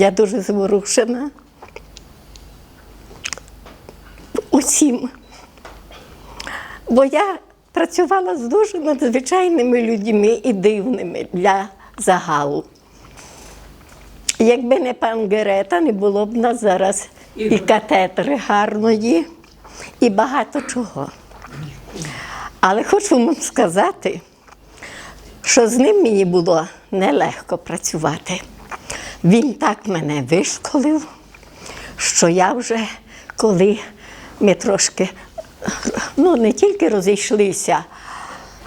Я дуже зворушена усім. Бо я працювала з дуже надзвичайними людьми і дивними для загалу. Якби не пан Герета, не було б нас зараз і катедри гарної, і багато чого. Але хочу вам сказати, що з ним мені було нелегко працювати. Він так мене вишколив, що я вже коли ми трошки ну, не тільки розійшлися,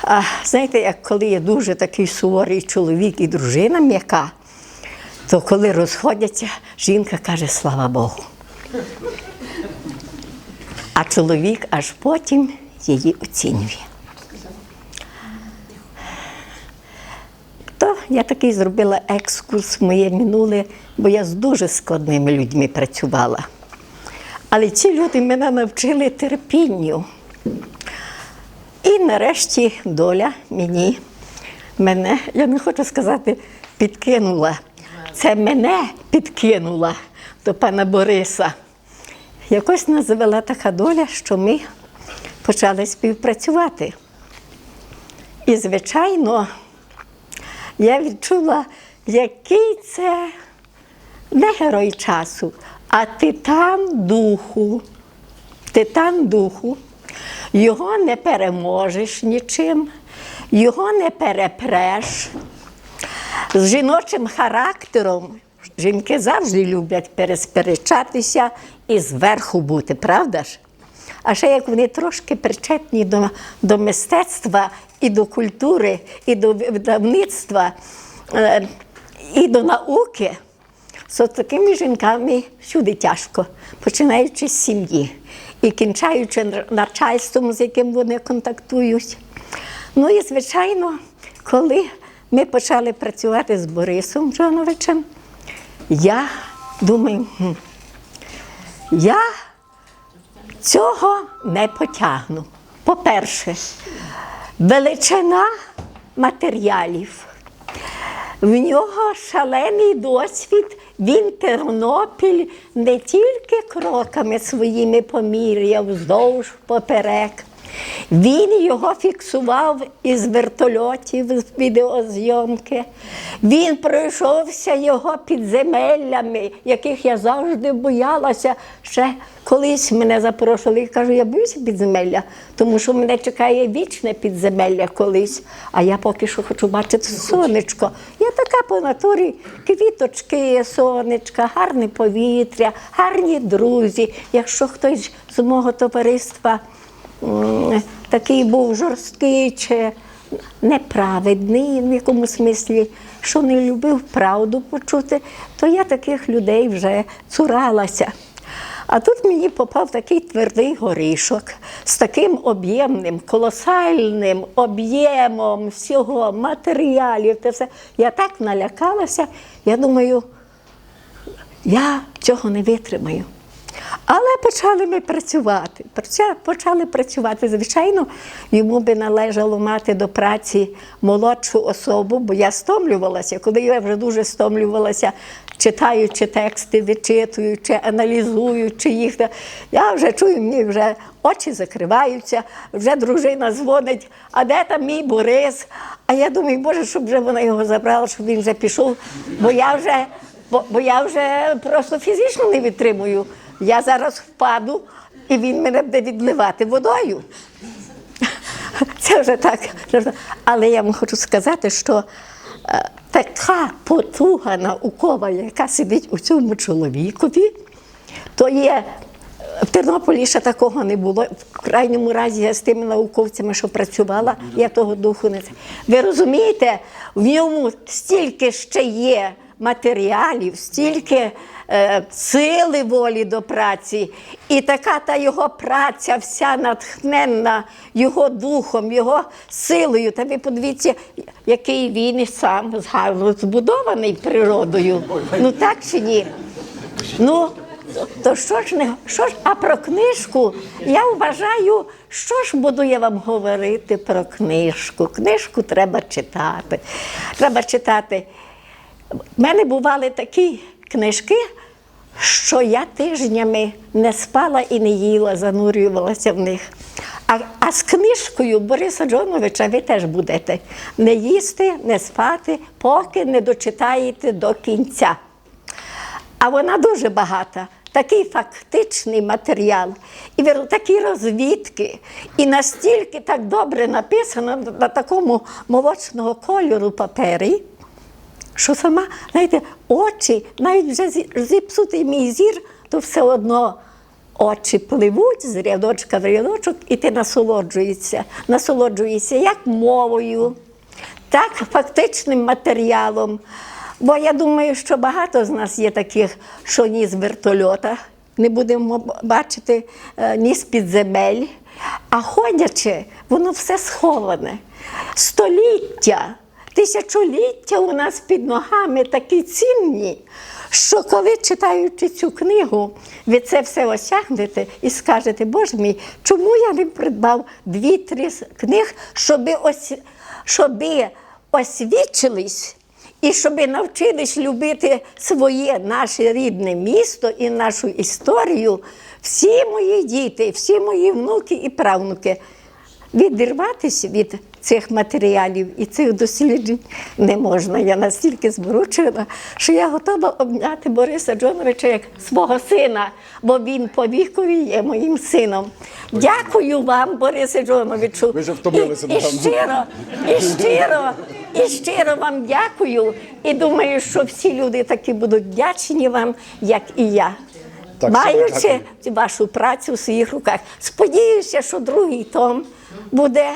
а знаєте, як коли є дуже такий суворий чоловік і дружина м'яка, то коли розходяться, жінка каже слава Богу. А чоловік аж потім її оцінює. Я такий зробила екскурс в моє минуле, бо я з дуже складними людьми працювала. Але ці люди мене навчили терпінню. І нарешті доля мені, мене, я не хочу сказати, підкинула. Це мене підкинула до пана Бориса. Якось нас така доля, що ми почали співпрацювати. І, звичайно, я відчула, який це не герой часу, а титан духу. Титан духу. Його не переможеш нічим, його не перепреш. З жіночим характером жінки завжди люблять пересперечатися і зверху бути, правда ж? А ще як вони трошки причетні до, до мистецтва і до культури, і до видавництва, е, і до науки, з такими жінками всюди тяжко, починаючи з сім'ї і кінчаючи начальством, з яким вони контактують. Ну і, звичайно, коли ми почали працювати з Борисом Джоновичем, я думаю, я цього не потягну. По-перше, величина матеріалів. В нього шалений досвід. Він Тернопіль не тільки кроками своїми поміряв вздовж поперек. Він його фіксував із вертольотів з відеозйомки. Він пройшовся його підземеллями, яких я завжди боялася. Ще колись мене запрошували і кажу, я боюся підземелля, тому що мене чекає вічне підземелля колись. А я поки що хочу бачити сонечко. Я така по натурі квіточки, сонечка, гарне повітря, гарні друзі. Якщо хтось з мого товариства такий був жорсткий чи неправедний в якомусь смислі, що не любив правду почути, то я таких людей вже цуралася. А тут мені попав такий твердий горішок з таким об'ємним, колосальним об'ємом всього матеріалів. Те все. Я так налякалася, я думаю, я цього не витримаю. Але почали ми працювати. Почали працювати. Звичайно, йому би належало мати до праці молодшу особу, бо я стомлювалася. Коли я вже дуже стомлювалася, читаючи тексти, вичитуючи, аналізуючи їх, я вже чую, мені вже очі закриваються, вже дружина дзвонить, а де там мій Борис? А я думаю, боже, щоб вже вона його забрала, щоб він вже пішов, бо я вже, бо, бо я вже просто фізично не витримую. Я зараз впаду, і він мене буде відливати водою. Це вже так. Але я вам хочу сказати, що е, така потуга наукова, яка сидить у цьому чоловікові, то є. В Тернополі ще такого не було. В крайньому разі я з тими науковцями, що працювала, я того духу не. Ви розумієте, в ньому стільки ще є матеріалів, стільки е, сили волі до праці, і така та його праця, вся натхненна його духом, його силою. Та ви подивіться, який він і сам зга- збудований природою. Ну так чи ні? Ну, то що ж не що ж, а про книжку я вважаю, що ж буду я вам говорити про книжку. Книжку треба читати. Треба читати. У мене бували такі книжки, що я тижнями не спала і не їла, занурювалася в них. А, а з книжкою Бориса Джоновича ви теж будете не їсти, не спати, поки не дочитаєте до кінця. А вона дуже багата. Такий фактичний матеріал, і такі розвідки, і настільки так добре написано на- такому молочного кольору папері, що сама, знаєте, очі, навіть вже зі- зіпсутий мій зір, то все одно очі пливуть з рядочка в рядочок, і ти насолоджуєшся. Насолоджуєшся як мовою, так фактичним матеріалом. Бо я думаю, що багато з нас є таких, що ні з вертольота не будемо бачити, е, ні з підземель. А ходячи, воно все сховане. Століття, тисячоліття у нас під ногами такі цінні, що коли читаючи цю книгу, ви це все осягнете і скажете, Боже мій, чому я не придбав дві-три книг, щоби, ось, щоби освічились і щоб навчились любити своє наше рідне місто і нашу історію, всі мої діти, всі мої внуки і правнуки. Відірватися від цих матеріалів і цих досліджень не можна. Я настільки зборучена, що я готова обняти Бориса Джоновича як свого сина, бо він по вікові є моїм сином. Дякую вам, Борисе Джоновичу. Ви вже втомилися, і, і щиро, і щиро, і щиро вам дякую. І думаю, що всі люди такі будуть вдячні вам, як і я. Так, Маючи вашу працю в своїх руках. Сподіваюся, що другий том буде,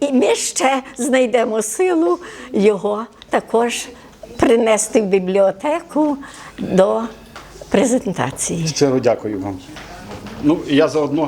і ми ще знайдемо силу його також принести в бібліотеку до презентації. Щиро дякую вам. Ну, я заодно